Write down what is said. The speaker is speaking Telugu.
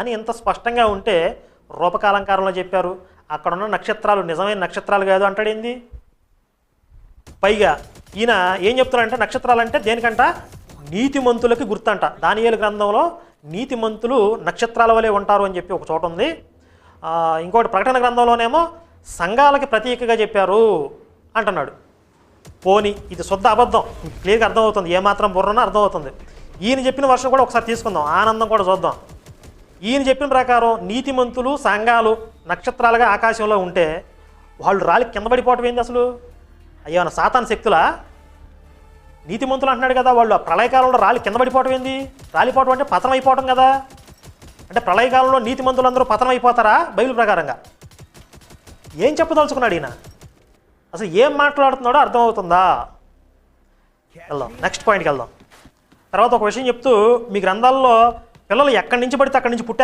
అని ఇంత స్పష్టంగా ఉంటే రూపకాలంకారంలో చెప్పారు. అక్కడున్న నక్షత్రాలు నిజమైన నక్షత్రాలు కాదు అంటాడేంది పైగా ఈయన ఏం చెప్తున్నాడంటే నక్షత్రాలు అంటే దేనికంట? నీతిమంతులకి గుర్తంట. దానియేలు గ్రంథంలో నీతిమంతులు నక్షత్రాల వలె ఉంటారు అని చెప్పి ఒక చోట ఉంది. ఇంకోటి ప్రకటన గ్రంథంలోనేమో సంఘాలకి ప్రతీకగా చెప్పారు అంటున్నాడు. పోని ఇది శుద్ధ అబద్ధం. క్లియర్గా అర్థమవుతుంది. ఏమాత్రం బుర్రనో అర్థమవుతుంది. ఈయన చెప్పిన వర్షం కూడా ఒకసారి తీసుకుందాం. ఆనందం కూడా చూద్దాం. ఈయన చెప్పిన ప్రకారం నీతిమంతులు సంఘాలు నక్షత్రాలుగా ఆకాశంలో ఉంటే వాళ్ళు రాలి కింద పడిపోవటం ఏంది అసలు? అయ్యో సాతాన్ శక్తులా? నీతిమంతులు అంటున్నాడు కదా వాళ్ళు ఆ ప్రళయకాలంలో రాలి కింద పడిపోవటం ఏంది? రాలిపోవటం అంటే పతనం అయిపోవటం కదా. అంటే ప్రళయకాలంలో నీతిమంతులందరూ పతనం అయిపోతారా? బైబిల్ ప్రకారంగా. ఏం చెప్పదలుచుకున్నాడు ఈయన? అసలు ఏం మాట్లాడుతున్నాడో అర్థమవుతుందా? వెళ్దాం నెక్స్ట్ పాయింట్కి వెళ్దాం. తర్వాత ఒక విషయం చెప్తూ మీ గ్రంథాల్లో పిల్లలు ఎక్కడి నుంచి పడితే అక్కడి నుంచి పుట్టారు